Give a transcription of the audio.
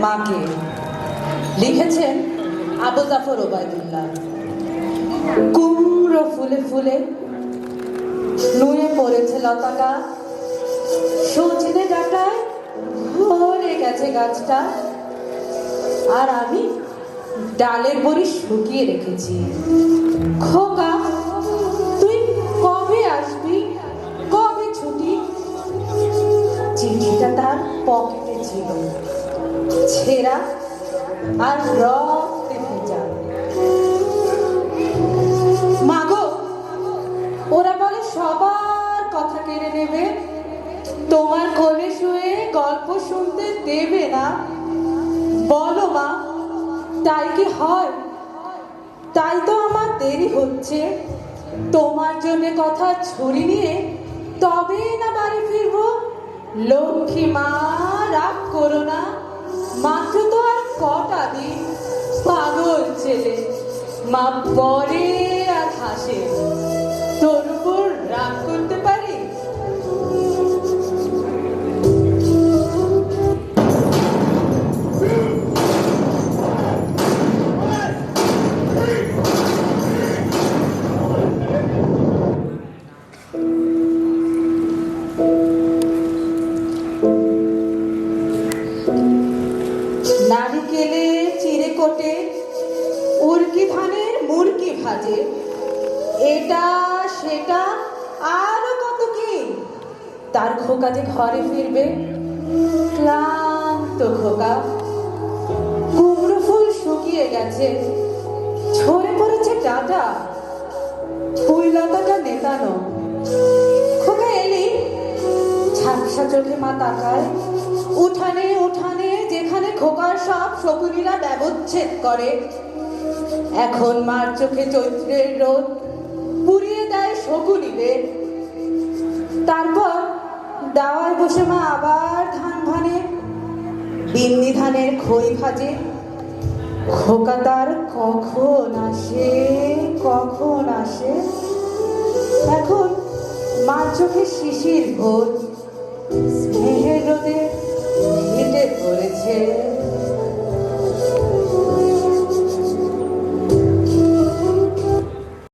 মাকে। লিখেছেন আবু জাফর ওবায়দুল্লাহ। কুমড়ো ফুলে ফুলে নুয়ে পড়েছে লতাটা। সজনে ডাটায় ভরে গেছে গাছটা। আর আমি ডালের বড়ি শুকিয়ে রেখেছি। খোকা, তুই কবে আসবি? কবে ছুটি? চিঠিটা তার পকেটে ছেঁড়া আর রক্তে মাগো, ওরা বলে সবার কথা কেড়ে নেবে। তোমার কোলে শুয়ে গল্প শুনতে দেবে না। বলো মা, তাই কি হয়? তাই তো আমার দেরি হচ্ছে। তোমার জন্য কথা ছড়ি নিয়ে তবে না বাড়ি ফিরবো। লক্ষ্মী মা কটা পাগল ছেলে মা পরে আর হাসে। তোর কোটে উর্কি ধানের মুরকি ভাজে, এটা, সেটা, আরও কত কি? তার খোকা যে ঘরে ফিরবে, ক্লান্ত খোকা। কুমড়ো ফুল শুকিয়ে গেছে, ঝরে পড়েছে ডাটা। ফুল লতাটা নেতানো। ঝাপসা চোখে মা তাকায়। উঠানে উঠানে যেখানে খোকার সব শকুনিরা ব্যবচ্ছেদ করে। এখন মার চোখে চৈত্রের রোদ পুড়িয়ে দেয় শকুনিদের। তারপর দাওয়ায় বসে মা আবার ধান ভানে বিন্নি ধানের খই ভাজে। খোকা তার কখন আসে কখন আসে? এখন মার চোখে শিশির ভোর। স্নেহের রোদে হেঁটে পড়েছে